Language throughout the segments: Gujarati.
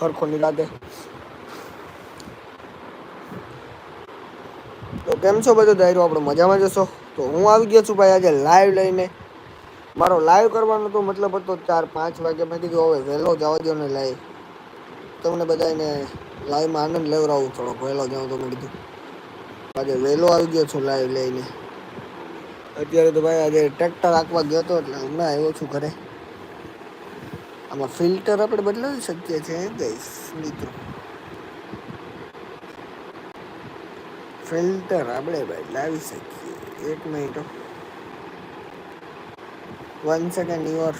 હરખો નિરાતે તો કેમ છો બધો દાયરો? આપણે મજામાં જશો તો હું આવી ગયો છું ભાઈ આજે લાઈવ લઈને. મારો લાઈવ કરવાનો તો મતલબ હતો ચાર પાંચ વાગે. મેં કીધું હવે વહેલો જવા દો ને લાઈવ તમને બધાને લાઈવમાં આનંદ લેવડાવું થોડો. વહેલો જાઉં તો મેં કીધું. આજે વહેલો આવી ગયો છું લાઈવ લઈને. અત્યારે તો ભાઈ આજે ટ્રેક્ટર આંકવા ગયો હતો એટલે હમણાં આવ્યો છું ઘરે. આમાં ફિલ્ટર આપણે બદલાવી શકીએ છીએ ગઈશ મિત્રો. ફિલ્ટર આપણે બદલાવી શકીએ. એક મિનિટ વન સેકન્ડ યોર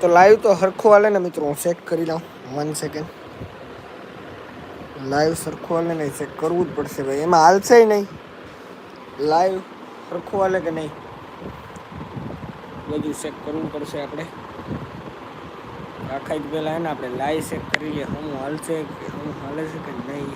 તો લાઈવ તો સરખું હાલે ને મિત્રો, હું ચેક કરી લઉં વન સેકન્ડ લાઈવ સરખું હાલે નહીં ચેક કરવું જ પડશે ભાઈ. એમાં હાલશે નહીં. લાઈવ સરખું હાલે કે નહીં? બધું ચેક કરવું પડશે આપણે. આખા જ પહેલાં એને આપણે લાઈવ ચેક કરી લઈએ, હું હાલશે કે, હું હાલે છે કે નહીં.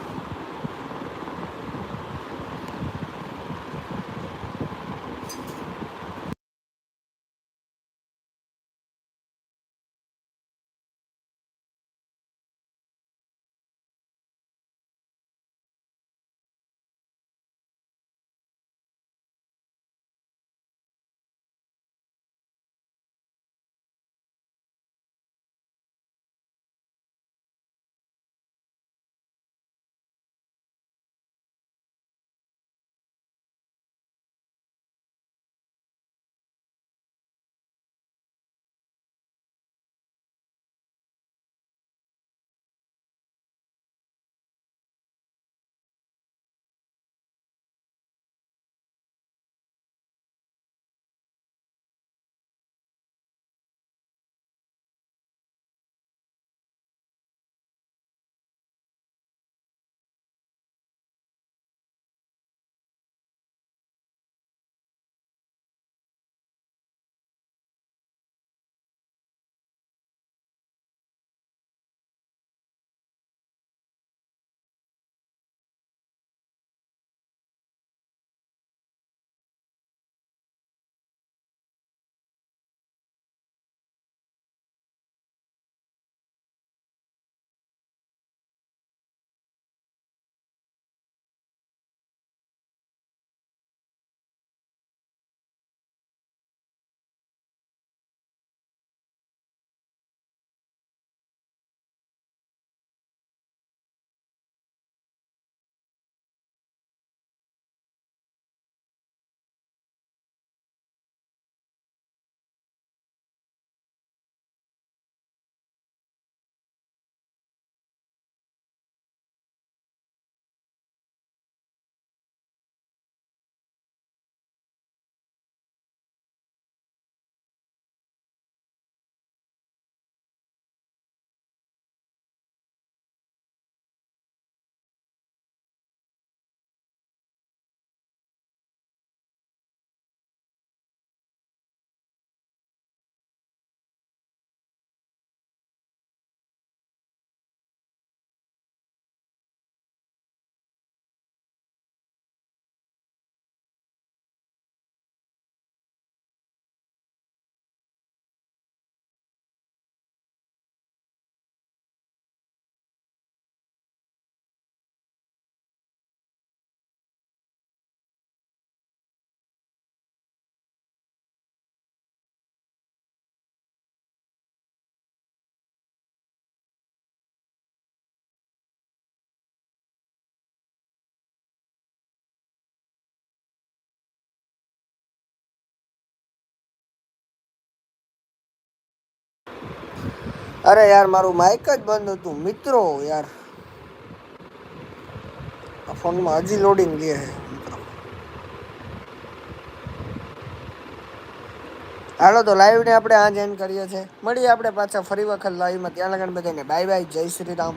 અરે યાર, મારું માઇક જ બંધ હતું. મિત્રો, યાર. આ ફોનમાં હજી લોડિંગ લે છે હાલો, તો લાઈવને આપણે આ એન્ડ કરીએ છીએ. મળીએ આપણે પાછા ફરી વખત લાઈવમાં ત્યાં લગન બધાને બાય બાય જય શ્રી રામ.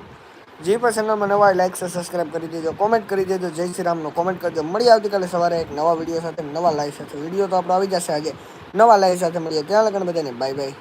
જે ચેનલમાં નવા લાઈક સબસ્ક્રાઈબ કરી દેજો. કોમેન્ટ કરી દેજો, જય શ્રી રામનો કોમેન્ટ કરજો. મળીએ આવતીકાલે સવારે એક નવા વીડિયો સાથે, નવા લાઈવ સાથે. વીડિયો તો આપણો આવી જશે આજે. નવા લાઈવ સાથે મળીએ. ત્યાં લગન બધાને બાય બાય